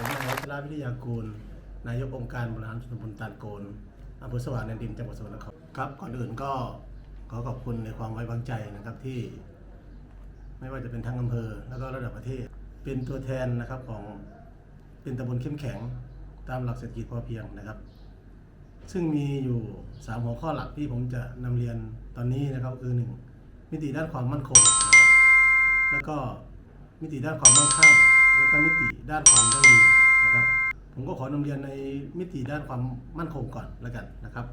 ผมนายวัชระวิทยากูล นายกองค์การบริหารส่วนตำบลตาลโกนอำเภอสว่างแดนดินจังหวัดสกลนครครับก่อนอื่นก็ขอขอบคุณในความไว้วางใจนะครับที่ ไม่ว่าจะเป็นทางอำเภอแล้วก็ระดับประเทศ เป็นตัวแทนนะครับของเป็นตำบลเข้มแข็งตามหลักเศรษฐกิจพอเพียงนะครับ ซึ่งมีอยู่สามหัวข้อหลักที่ผมจะนำเรียนตอนนี้นะครับคือหนึ่งมิติด้านความมั่นคงนะครับแล้วก็มิติด้านความมั่งคั่ง แล้วก็มิติด้านความยั่งยืนนะครับ ผมก็ขอนำเรียนในมิติด้านความมั่นคงก่อนแล้วกันนะครับ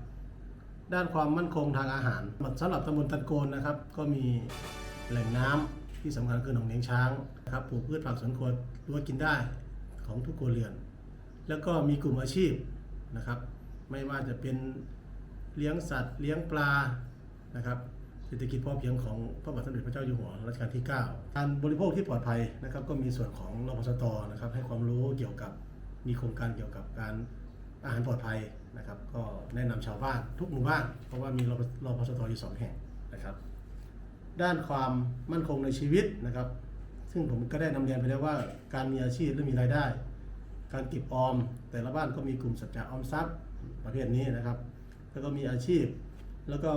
ด้านความมั่นคงทางอาหารสำหรับตำบลตันโกนนะครับ ก็มีแหล่งน้ำที่สำคัญคือหนองเลี้ยงช้างนะครับปลูกพืชผักสวนครัวรั้วกินได้ของทุกครัวเรือน แล้วก็มีกลุ่มอาชีพนะครับ ไม่ว่าจะเป็นเลี้ยงสัตว์ เลี้ยงปลานะครับ ศรษฐกิจพอเพียงของพระบาทสมเด็จพระเจ้าอยู่หัวรัชกาลที่ 9 การบริโภคที่ปลอดภัยนะครับก็มีส่วนของรพสตนะครับให้ความรู้เกี่ยวกับมีโครงการเกี่ยวกับการอาหารปลอดภัยนะครับ ก็แนะนำชาวบ้านทุกหมู่บ้าน เพราะว่ามีรพสตอยู่สองแห่งนะครับ ด้านความมั่นคงในชีวิตนะครับ ซึ่งผมก็ได้นำเรียนไปแล้วว่า การมีอาชีพและมีรายได้ การเก็บออม แต่ละบ้านก็มีกลุ่มสัจจะออมทรัพย์ประเภทนี้นะครับ แล้วก็มีอาชีพแล้วก็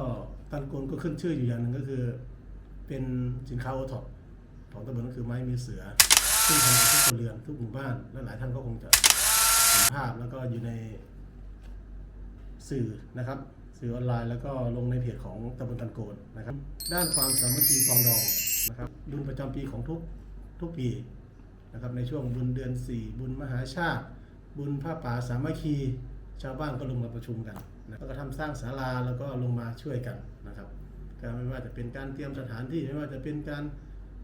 ตันโกนก็ขึ้นชื่ออยู่อย่างหนึ่งก็คือ เป็นสินค้าโอท็อปของตำบลก็คือไม้มีเสือซึ่งทำทุกครัวเรือนทุกหมู่บ้านและหลายท่านก็คงจะเห็นภาพแล้วก็อยู่ในสื่อนะครับ สื่อออนไลน์แล้วก็ลงในเพจของตำบลตันโกนนะครับ ด้านความสามัคคีปองดองนะครับบุญประจำปีของทุกทุกปีนะครับในช่วงบุญเดือน 4 บุญมหาชาติ บุญผ้าป่าสามัคคี ชาวบ้านก็ลงมาประชุมกัน นะแล้วก็ทำสร้างศาลาแล้วก็ลงมาช่วยกันนะครับก็ไม่ว่าจะเป็นการเตรียมสถานที่ไม่ว่าจะเป็นการ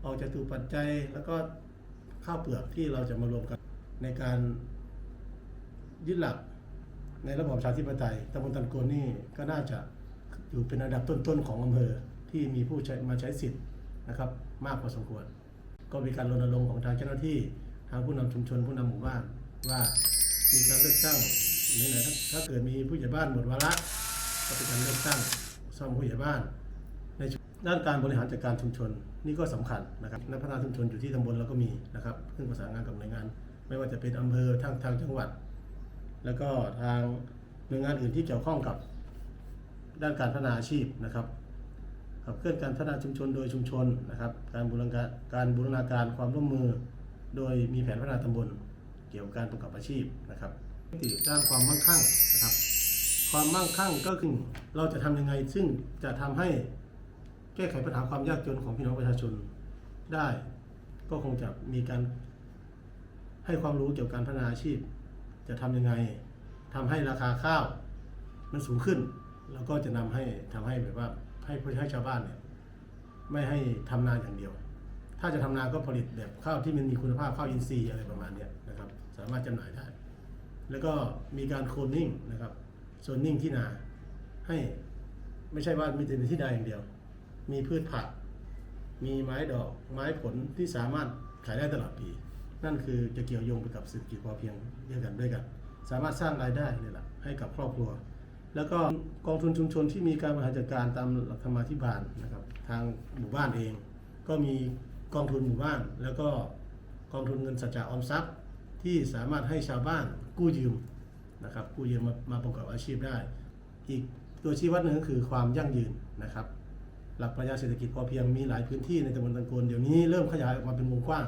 ออกจตุปัจจัย แล้วก็ข้าวเปลือกที่เราจะมารวมกันในการยึดหลักในระบอบประชาธิปไตยตำบลตันโกนี่ก็น่าจะอยู่เป็นอันดับต้นๆของอำเภอที่มีผู้ใช้มาใช้สิทธิ์นะครับ มากพอสมควร ก็มีการรณรงค์ของทางเจ้าหน้าที่ทางผู้นำชุมชนผู้นำหมู่บ้านว่ามีการเลือกตั้ง นี่นะถ้าเกิดมีผู้ใหญ่บ้านหมดวาระก็เป็นการเลือกตั้งซ่อมผู้ใหญ่บ้าน ในด้านการบริหารจัดการชุมชนนี่ก็สำคัญนะครับนักพัฒนาชุมชนอยู่ที่ตำบลเราก็มีนะครับซึ่งประสานงานกับหน่วยงาน ไม่ว่าจะเป็นอำเภอทางทางจังหวัด แล้วก็ทางหน่วยงานอื่นที่เกี่ยวข้องกับด้านการพัฒนาอาชีพนะครับขับเคลื่อนการพัฒนาชุมชนโดยชุมชนนะครับ การบูรณาการการบูรณาการความร่วมมือ โดยมีแผนพัฒนาตำบลเกี่ยวกับการประกอบอาชีพนะครับ ติด้านความมั่งคั่งนะครับ ความมั่งคั่งก็คือเราจะทำยังไง ซึ่งจะทำให้แก้ไขปัญหาความยากจนของพี่น้องประชาชนได้ ก็คงจะมีการให้ความรู้เกี่ยวกับการพัฒนาอาชีพ จะทำยังไงทำให้ราคาข้าวมันสูงขึ้น แล้วก็จะนำให้ทำให้แบบว่าให้ผู้ให้ชาวบ้านเนี่ยไม่ให้ทำนาอย่างเดียว ถ้าจะทำนาก็ผลิตแบบข้าวที่มันมีคุณภาพข้าวอินทรีย์อะไรประมาณเนี้ยนะครับ สามารถจำหน่ายได้ แล้วก็มีการโคลนนิ่งนะครับโซนนิ่งที่นาให้ไม่ใช่ว่ามีแต่ในที่นาอย่างเดียว มีพืชผัก มีไม้ดอกไม้ผลที่สามารถขายได้ตลอดปี นั่นคือจะเกี่ยวโยงไปกับเศรษฐกิจพอเพียงเดียวกันด้วยกัน สามารถสร้างรายได้นี่แหละให้กับครอบครัว แล้วก็กองทุนชุมชนที่มีการบริหารจัดการตามหลักธรรมาธิบาลนะครับ ทางหมู่บ้านเอง ก็มีกองทุนหมู่บ้าน แล้วก็กองทุนเงินสัจจะออมทรัพย์ ที่สามารถให้ชาวบ้านกู้ยืมนะครับกู้ยืมมามาประกอบอาชีพได้ อีกตัวชี้วัดหนึ่งก็คือความยั่งยืนนะครับ หลักปรัชญาเศรษฐกิจพอเพียงมีหลายพื้นที่ในตำบลตังโกนเดี๋ยวนี้เริ่มขยายออกมาเป็นวงกว้าง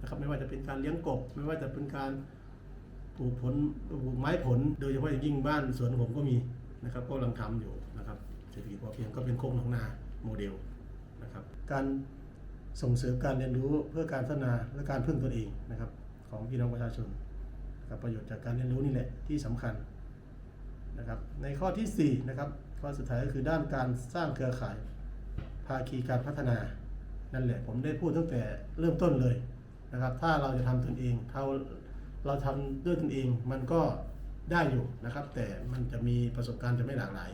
นะครับไม่ว่าจะเป็นการเลี้ยงกบ ไม่ว่าจะเป็นการปลูกผลปลูกไม้ผล โดยเฉพาะอย่างยิ่งบ้านสวนผมก็มีนะครับก็กำลังทำอยู่นะครับเศรษฐกิจพอเพียงก็เป็นโคกหนองนาโมเดลนะครับการส่งเสริมการเรียนรู้เพื่อการพัฒนาและการพึ่งตนเองนะครับ ของพี่น้องประชาชนนะครับประโยชน์จากการเรียนรู้นี่แหละที่สำคัญนะครับในข้อที่4นะครับข้อสุดท้ายก็คือด้านการสร้างเครือข่ายภาคีการพัฒนานั่นแหละผมได้พูดตั้งแต่เริ่มต้นเลยนะครับ ถ้าเราจะทำตนเองถ้าเราทำด้วยตนเองมันก็ได้อยู่นะครับ แต่มันจะมีประสบการณ์จะไม่หลากหลาย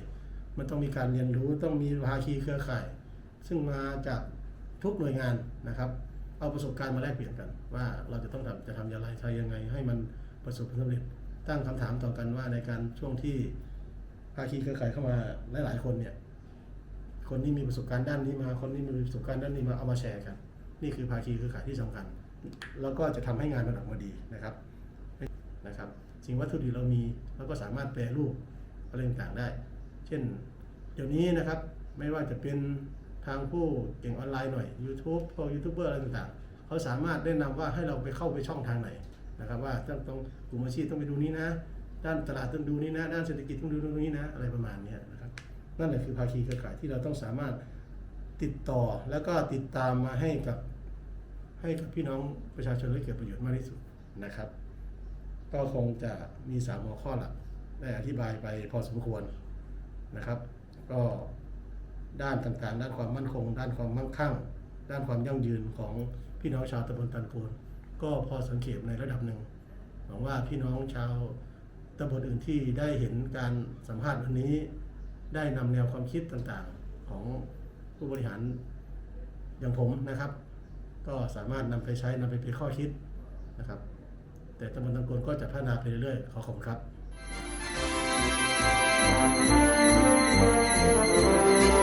มันต้องมีการเรียนรู้ต้องมีภาคีเครือข่าย ซึ่งมาจากทุกหน่วยงานนะครับ เอาประสบการณ์มาแลกเปลี่ยนกัน ว่าเราจะต้องทำจะทำอย่างไรใช้ยังไง ให้มันประสบผลสำเร็จ ตั้งคำถามต่อกันว่าในการช่วงที่ภาคีเครือข่ายเข้ามาหลายๆคนเนี่ย คนนี้มีประสบการณ์ด้านนี้มา คนนี้มีประสบการณ์ด้านนี้มาเอามาแชร์กัน นี่คือภาคีเครือข่ายที่สำคัญ แล้วก็จะทำให้งานมันออกมาดีนะครับนะครับสิ่งวัตถุดิบเรามีเราก็สามารถแปรรูปอะไรต่างๆได้ เช่น เดี๋ยวนี้นะครับไม่ว่าจะเป็น ทางผู้เก่งออนไลน์หน่อย YouTube พวกยูทูบเบอร์อะไรต่างๆ เขาสามารถแนะนำว่าให้เราไปเข้าไปช่องทางไหนนะครับว่าต้องต้องกลุ่มอาชีพต้องไปดูนี้นะ ด้านตลาดต้องดูนี้นะ ด้านเศรษฐกิจต้องดูตรงนี้นะ อะไรประมาณนี้นะครับนั่นแหละคือภาคีเครือข่ายที่เราต้องสามารถติดต่อแล้วก็ติดตามมาให้กับให้กับพี่น้องประชาชนได้เกิดประโยชน์มากที่สุดนะครับ ก็คงจะมีสามหัวข้อหลักได้อธิบายไปพอสมควรนะครับ ก็ ด้านต่างๆ ด้านความมั่นคง ด้านความมั่งคั่ง ด้านความยั่งยืนของพี่น้องชาวตำบลตันโกนก็พอสังเกตในระดับหนึ่งหวังว่าพี่น้องชาวตำบลอื่นที่ได้เห็นการสัมภาษณ์วันนี้ ได้นำแนวความคิดต่างๆของผู้บริหารอย่างผมนะครับ ก็สามารถนำไปใช้นำไปเป็นข้อคิดนะครับ แต่ตำบลตังโกนก็จะพัฒนาไปเรื่อยๆขอขอบคุณครับ